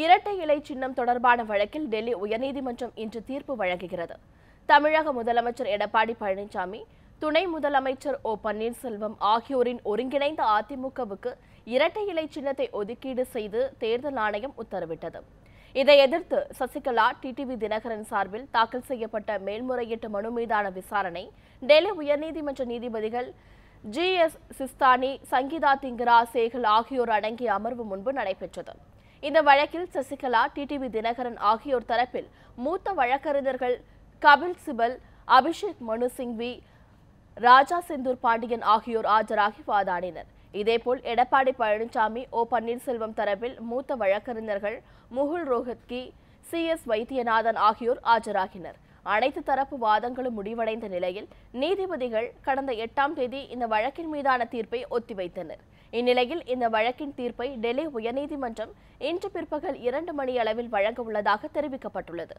இரட்டை இலை சின்னம் தொடர்பான வழக்கில் டெல்லி உயர்நீதிமன்றம் இன்று தீர்ப்பு வழங்குகிறது. தமிழக முதலமைச்சர் எடப்பாடி பழனிசாமி துணை முதலமைச்சர் ஓ பன்னீர்செல்வம் ஆகியோரின் ஒருங்கிணைந்த அதிமுகவுக்கு இரட்டை இலை சின்னத்தை ஒதுக்கீடு செய்து தேர்தல் ஆணையம் உத்தரவிட்டது. இதை எதிர்த்து சசிகலா டிடிவி தினகரன் சார்பில் தாக்கல் செய்யப்பட்ட மேல்முறையீட்டு மனு மீதான விசாரணை டெல்லி உயர்நீதிமன்ற நீதிபதிகள் ஜி எஸ் சிஸ்தானி சங்கீதா திங்கரா சேகல் ஆகியோர் அடங்கிய அமர்வு முன்பு நடைபெற்றது. இந்த வழக்கில் சசிகலா டிடிவி தினகரன் ஆகியோர் தரப்பில் மூத்த வழக்கறிஞர்கள் கபில் சிபல் அபிஷேக் மனு சிங்வி ராஜா செந்தூர் பாண்டியன் ஆகியோர் ஆஜராகி வாதாடினர். இதேபோல் எடப்பாடி பழனிசாமி ஓ பன்னீர்செல்வம் தரப்பில் மூத்த வழக்கறிஞர்கள் முகுல் ரோஹத்கி சி எஸ் வைத்தியநாதன் ஆகியோர் ஆஜராகினர். அனைத்து தரப்பு வாதங்களும் முடிவடைந்த நிலையில் நீதிபதிகள் கடந்த எட்டாம் தேதி இந்த வழக்கின் மீதான தீர்ப்பை ஒத்திவைத்தனர். இந்நிலையில் இந்த வழக்கின் தீர்ப்பை டெல்லி உயர்நீதிமன்றம் இன்று பிற்பகல் இரண்டு மணி அளவில் வழங்க உள்ளதாக தெரிவிக்கப்பட்டுள்ளது.